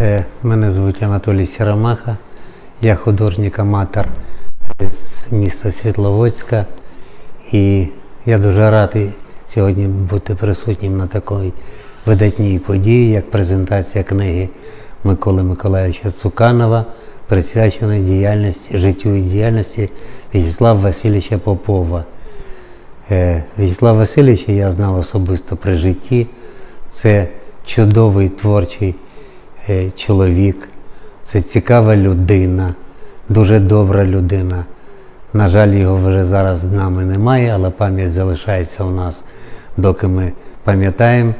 Е, Мене звуть Анатолій Сіромаха, я художник-аматор з міста Світловодська. І я дуже радий сьогодні бути присутнім на такій видатній події, як презентація книги Миколи Миколаївича Цуканова, присвяченої діяльності, життю і діяльності В'ячеслава Васильовича Попова. Е, В'ячеслава Васильовича я знав особисто при житті. Це чудовий творчий чоловік, це цікава людина, дуже добра людина. На жаль, його вже зараз з нами немає, але пам'ять залишається у нас, доки ми пам'ятаємо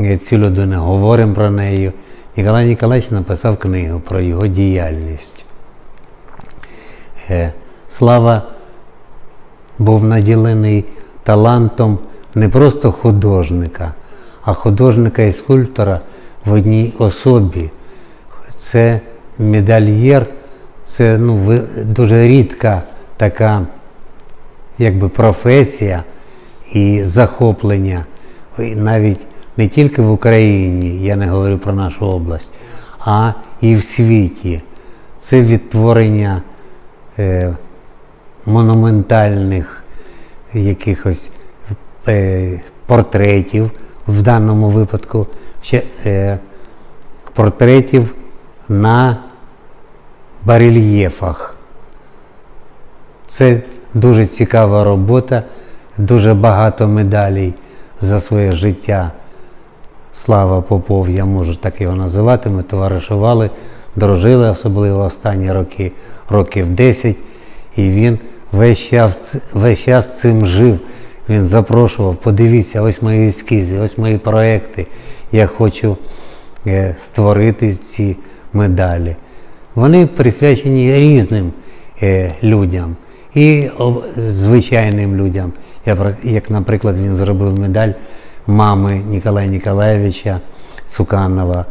е, цю людину, говоримо про неї. Ніколай Ніколаївич написав книгу про його діяльність. Е, Слава був наділений талантом не просто художника, а художника і скульптора в одній особі. Це медальєр, це ну, дуже рідка така якби професія і захоплення. Навіть не тільки в Україні, я не говорю про нашу область, а і в світі. Це відтворення е, монументальних якихось е, портретів, в даному випадку е, портретів на барельєфах. Це дуже цікава робота, дуже багато медалей за своє життя. Слава Попов, я можу так його називати. Ми товаришували, дружили, особливо останні роки, років 10. І він весь час, весь час цим жив. Він запрошував, подивіться, ось мої ескізи, ось мої проекти. Я хочу е, створити ці медалі. Вони присвячені різним е, людям і звичайним людям. Як, наприклад, він зробив медаль мами Ніколая Ніколаєвича Цуканова.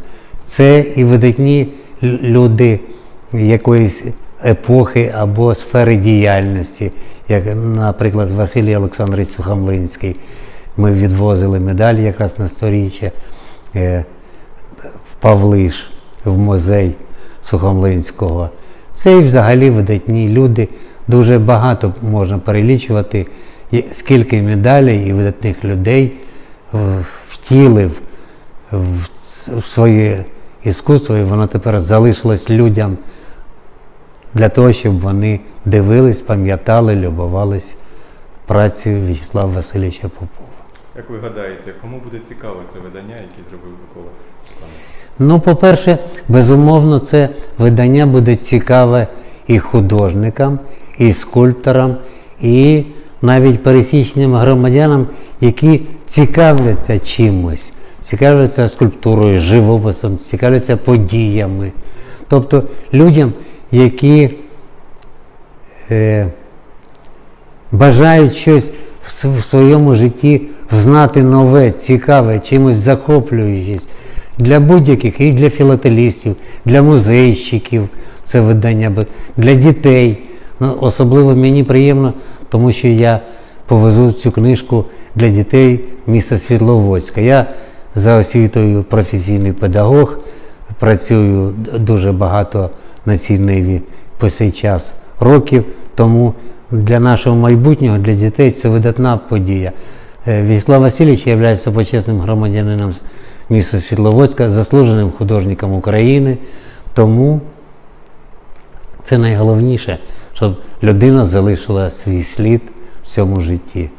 Це і видатні люди якоїсь епохи або сфери діяльності, як, наприклад, Василій Олександрович Сухомлинський. Ми відвозили медаль якраз на сторіччя в Павлиш, в музей Сухомлинського. Це і взагалі видатні люди. Дуже багато можна перелічувати, скільки медалей і видатних людей втілив в своє іскусство, і воно тепер залишилось людям для того, щоб вони дивились, пам'ятали, любувались працею В'ячеслава Васильовича Попова. Як ви гадаєте, кому буде цікаве це видання, яке зробив Микола? Ну, по-перше, безумовно, це видання буде цікаве і художникам, і скульпторам, і навіть пересічним громадянам, які цікавляться чимось, цікавляться скульптурою, живописом, цікавляться подіями. Тобто людям, які е, бажають щось в своєму житті знати нове, цікаве, чимось захоплюючись. Для будь-яких, і для філателістів, для музейщиків це видання, для дітей. Ну, особливо мені приємно, тому що я повезу цю книжку для дітей міста Світловодська. Я за освітою професійний педагог, працюю дуже багато на цій ниві по цей час років, тому для нашого майбутнього, для дітей це видатна подія. Е, В'ячеслав Васильович є почесним громадянином міста Світловодська, заслуженим художником України. Тому це найголовніше, щоб людина залишила свій слід в цьому житті.